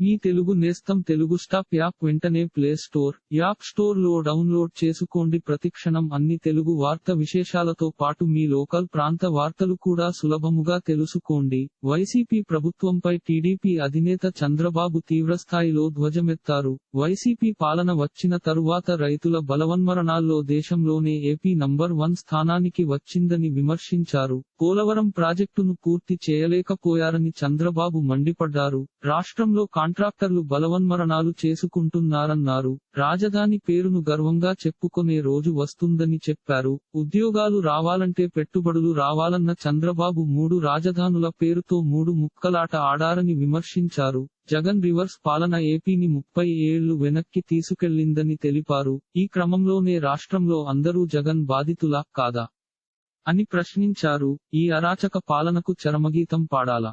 మీ తెలుగు నేస్తం Telugu stop app వెంటనే play store app స్టోర్లో డౌన్లోడ్ చేసుకోండి. ప్రతిక్షణం అన్ని తెలుగు వార్త విశేషాలతో పాటు మీ లోకల్ ప్రాంత వార్తలు కూడా సులభముగా తెలుసుకోండి. వైసీపీ ప్రభుత్వంపై టీడీపీ అధినేత చంద్రబాబు తీవ్రస్థాయిలో ధ్వజమెత్తారు. వైసీపీ పాలన వచ్చిన తరువాత రైతుల బలవన్మరణాల్లో దేశంలోనే ఏపీ నంబర్ వన్ స్థానానికి వచ్చిందని విమర్శించారు. పోలవరం ప్రాజెక్టును పూర్తి చేయలేకపోయారని చంద్రబాబు మండిపడ్డారు. రాష్ట్రంలో కాంట్రాక్టర్లు బలవన్మరణాలు చేసుకుంటున్నారన్నారు. రాజధాని పేరును గర్వంగా చెప్పుకునే రోజు వస్తుందని చెప్పారు. ఉద్యోగాలు రావాలంటే పెట్టుబడులు రావాలన్న చంద్రబాబు మూడు రాజధానుల పేరుతో మూడు ముక్కలాట ఆడారని విమర్శించారు. జగన్ రివర్స్ పాలన ఏపీని ముప్పై ఏళ్ళు వెనక్కి తీసుకెళ్ళిందని తెలిపారు. ఈ క్రమంలోనే రాష్ట్రంలో అందరూ జగన్ బాధితులా కాదా అని ప్రశ్నించారు. ఈ అరాచక పాలనకు చరమగీతం పాడాలా?